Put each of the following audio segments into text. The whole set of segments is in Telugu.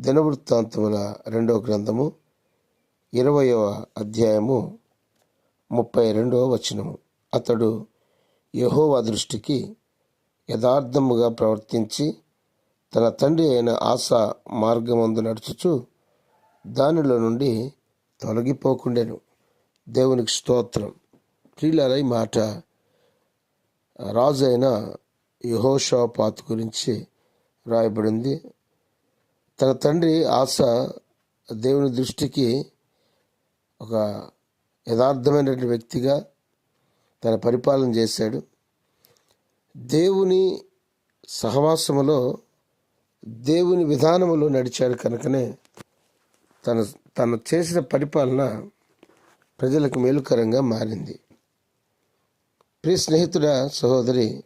దినవృత్తాంతముల రెండవ గ్రంథము ఇరవయవ అధ్యాయము ముప్పై రెండవ వచనము. అతడు యహోవా దృష్టికి యథార్థముగా ప్రవర్తించి తన తండ్రి అయిన ఆశ మార్గమందు నడుచుచు దానిలో నుండి తొలగిపోకుండెను. దేవునికి స్తోత్రం. ప్రియులారా మాట రాజైన అయిన యహోషాపాత్ గురించి రాయబడింది. తన తండ్రి ఆశ దేవుని దృష్టికి ఒక యథార్థమైనటువంటి వ్యక్తిగా తన పరిపాలన చేశాడు. దేవుని సహవాసములో దేవుని విధానములో నడిచాడు కనుకనే తన తను చేసిన పరిపాలన ప్రజలకు మేలుకరంగా మారింది. ప్రియ స్నేహితుడ సహోదరి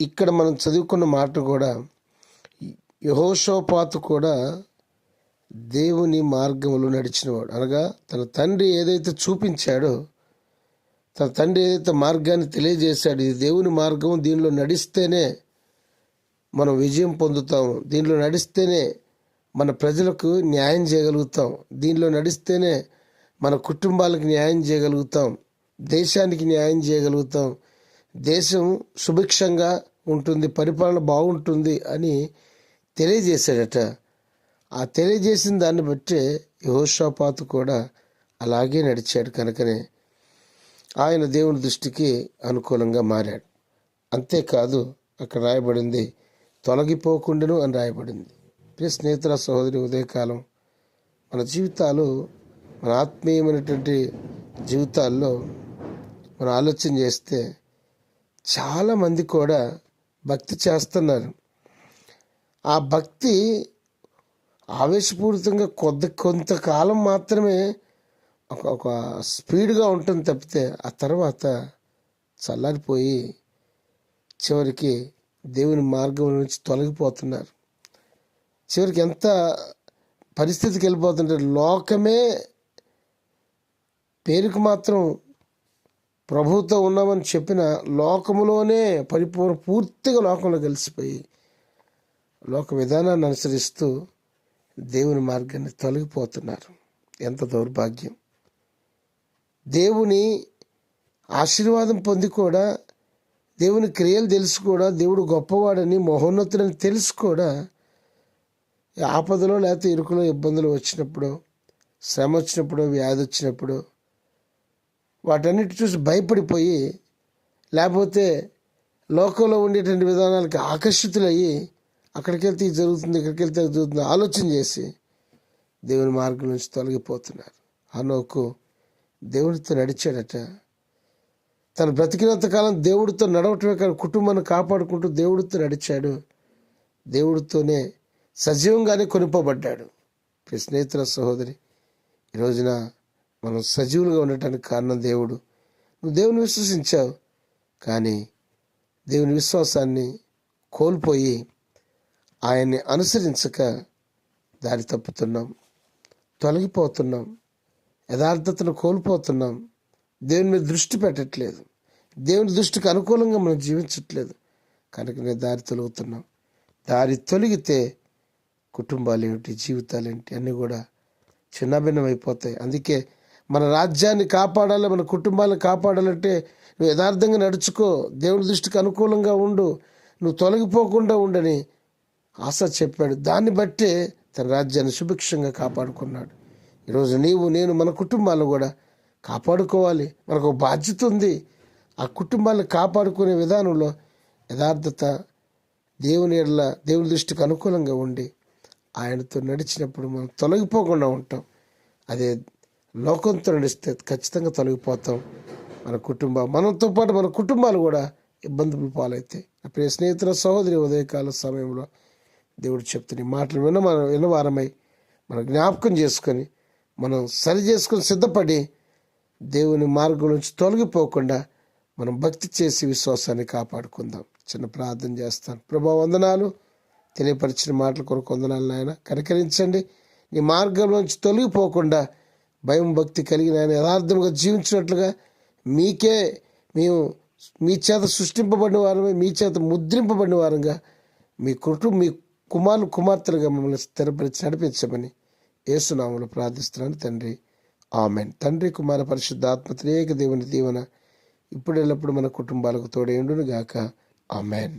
ఇక్కడ మనం చదువుకున్న మాట కూడా యహోషోపాతు కూడా దేవుని మార్గంలో నడిచినవాడు. అనగా తన తండ్రి ఏదైతే చూపించాడో తన తండ్రి ఏదైతే మార్గాన్ని తెలియజేశాడు ఇది దేవుని మార్గం దీనిలో నడిస్తేనే మనం విజయం పొందుతాం దీనిలో నడిస్తేనే మన ప్రజలకు న్యాయం చేయగలుగుతాం. దీనిలో నడిస్తేనే మన కుటుంబాలకు న్యాయం చేయగలుగుతాం. దేశానికి న్యాయం చేయగలుగుతాం. దేశం సుభిక్షంగా ఉంటుంది పరిపాలన బాగుంటుంది అని తెలియజేశాడట. ఆ తెలియజేసిన దాన్ని బట్టే యహోషాపాతు కూడా అలాగే నడిచాడు కనుకనే. ఆయన దేవుని దృష్టికి అనుకూలంగా మారాడు. అంతేకాదు అక్కడ రాయబడింది తొలగిపోకుండాను అని రాయబడింది. ప్రియ స్నేహితుల సహోదరి ఉదయకాలం మన జీవితాలు మన ఆత్మీయమైనటువంటి జీవితాల్లో మనం ఆలోచన చేస్తే చాలామంది కూడా భక్తి చేస్తున్నారు. ఆ భక్తి ఆవేశపూరితంగా కొద్ది కొంతకాలం మాత్రమే ఒక ఒక స్పీడ్గా ఉంటుంది తప్పితే ఆ తర్వాత చల్లారిపోయి చివరికి దేవుని మార్గం నుంచి తొలగిపోతున్నారు. చివరికి ఎంత పరిస్థితికి వెళ్ళిపోతుంటే లోకమే పేరుకు మాత్రం ప్రభుతో ఉన్నామని చెప్పిన లోకములోనే పరిపూర్ణ పూర్తిగా లోకంలో కలిసిపోయి లోక విధానాన్ని అనుసరిస్తూ దేవుని మార్గాన్ని తొలగిపోతున్నారు. ఎంత దౌర్భాగ్యం. దేవుని ఆశీర్వాదం పొంది కూడా దేవుని క్రియలు తెలిసి కూడా దేవుడు గొప్పవాడని మహోన్నతుడని తెలిసి కూడా ఆపదలో లేకపోతే ఇరుకులో ఇబ్బందులు వచ్చినప్పుడు శ్రమ వచ్చినప్పుడు వ్యాధి వచ్చినప్పుడు వాటన్నిటి చూసి భయపడిపోయి లేకపోతే లోకంలో ఉండేటువంటి విధానాలకి ఆకర్షితులయ్యి అక్కడికి వెళ్తే ఇది జరుగుతుంది ఇక్కడికి వెళ్తే జరుగుతుంది ఆలోచన చేసి దేవుని మార్గం నుంచి తొలగిపోతున్నారు. హనోకు దేవుడితో నడిచాడట. తను బ్రతికినంత కాలం దేవుడితో నడవటమే కాదు కుటుంబాన్ని కాపాడుకుంటూ దేవుడితో నడిచాడు. దేవుడితోనే సజీవంగానే కొనిపోబడ్డాడు. స్నేహితుల సహోదరి ఈ రోజున మనం సజీవులుగా ఉండటానికి కారణం దేవుడు. నువ్వు దేవుని విశ్వసించావు కానీ దేవుని విశ్వాసాన్ని కోల్పోయి ఆయన్ని అనుసరించక దారి తప్పుతున్నాం. తొలగిపోతున్నాం. యథార్థతను కోల్పోతున్నాం. దేవుని మీద దృష్టి పెట్టట్లేదు. దేవుని దృష్టికి అనుకూలంగా మనం జీవించట్లేదు. కనుక నేను దారి తొలుగుతున్నాం. దారి తొలగితే కుటుంబాలు ఏమిటి జీవితాలు ఏంటి అన్నీ కూడా చిన్నభిన్నం అయిపోతాయి. అందుకే మన రాజ్యాన్ని కాపాడాలి మన కుటుంబాలను కాపాడాలంటే నువ్వు యథార్థంగా నడుచుకో. దేవుని దృష్టికి అనుకూలంగా ఉండు. నువ్వు తొలగిపోకుండా ఉండని ఆశ చెప్పాడు. దాన్ని బట్టే తన రాజ్యాన్ని సుభిక్షంగా కాపాడుకున్నాడు. ఈరోజు నీవు నేను మన కుటుంబాలను కూడా కాపాడుకోవాలి. మనకు ఒక బాధ్యత ఉంది. ఆ కుటుంబాలను కాపాడుకునే విధానంలో యథార్థత దేవుని ఎడల దేవుని దృష్టికి అనుకూలంగా ఉండి ఆయనతో నడిచినప్పుడు మనం తొలగిపోకుండా ఉంటాం. అదే లోకంతో నడిస్తే ఖచ్చితంగా తొలగిపోతాం. మన కుటుంబం మనతో పాటు మన కుటుంబాలు కూడా ఇబ్బందులు పాలవుతాయి నా ప్రియ స్నేహితుల సహోదరి ఉదయకాల సమయంలో దేవుడు చెప్తున్న ఈ మాటలు విన్న మనం విన్నవారమై మనం జ్ఞాపకం చేసుకొని మనం సరి చేసుకొని సిద్ధపడి దేవుని మార్గం నుంచి తొలగిపోకుండా మనం భక్తి చేసి విశ్వాసాన్ని కాపాడుకుందాం. చిన్న ప్రార్థన చేస్తాను. ప్రభా వందనాలు. తెలియపరిచిన మాటల కొరకు వందనాలు నాయన. కనికరించండి. నీ మార్గంలోంచి తొలగిపోకుండా భయం భక్తి కలిగిన ఆయన యథార్థంగా జీవించినట్లుగా మీకే మేము మీ చేత సృష్టింపబడిన వారమే మీ చేత ముద్రింపబడిన వారంగా మీ కుటుంబ మీ కుమారు కుమార్తెలుగా మమ్మల్ని స్థిరపరిచి నడిపించమని ఏసునామలు ప్రార్థిస్తున్నాను తండ్రి. ఆమెన్. తండ్రి కుమార పరిశుద్ధాత్మ త్రియేక దేవుని దీవెన ఇప్పుడెల్లప్పుడు మన కుటుంబాలకు తోడేండును గాక ఆమెన్.